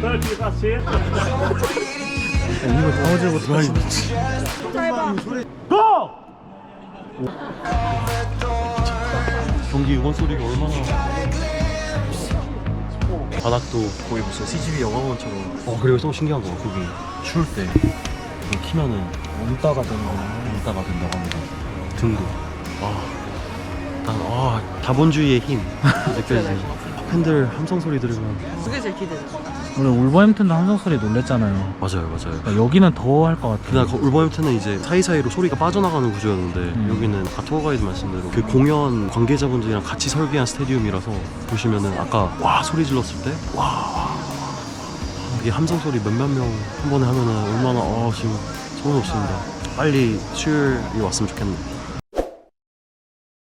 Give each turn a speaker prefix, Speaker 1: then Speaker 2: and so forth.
Speaker 1: 그렇지 다시 이거 나오지 못하고
Speaker 2: 경기 응원 소리가 얼마나 바닥도 거의 무슨 CGV 영화관처럼. 어 그리고 또 신기한 거 거기 추울 때 키면은
Speaker 1: 운따가 되는 거
Speaker 2: 운따가 된다고 합니다. 등도 아난아 다본주의의 힘 느껴지지 팬들 함성 소리 들으면.
Speaker 3: 그게 제일 기대돼.
Speaker 1: 원래 울버햄튼도 함성 소리 놀랬잖아요.
Speaker 2: 맞아요 맞아요.
Speaker 1: 그러니까 여기는 더 할 것 같아요.
Speaker 2: 그날 그 울버햄튼은 이제 사이사이로 소리가 빠져나가는 구조였는데
Speaker 1: 음.
Speaker 2: 여기는 아까 투어 가이드 말씀대로 그 공연 관계자분들이랑 같이 설계한 스테디움이라서 보시면은 아까 와 소리 질렀을 때와 이게 함성 소리 몇몇 명 한 번에 하면은 얼마나 아 지금 소름 없습니다. 빨리 수요일이 왔으면 좋겠네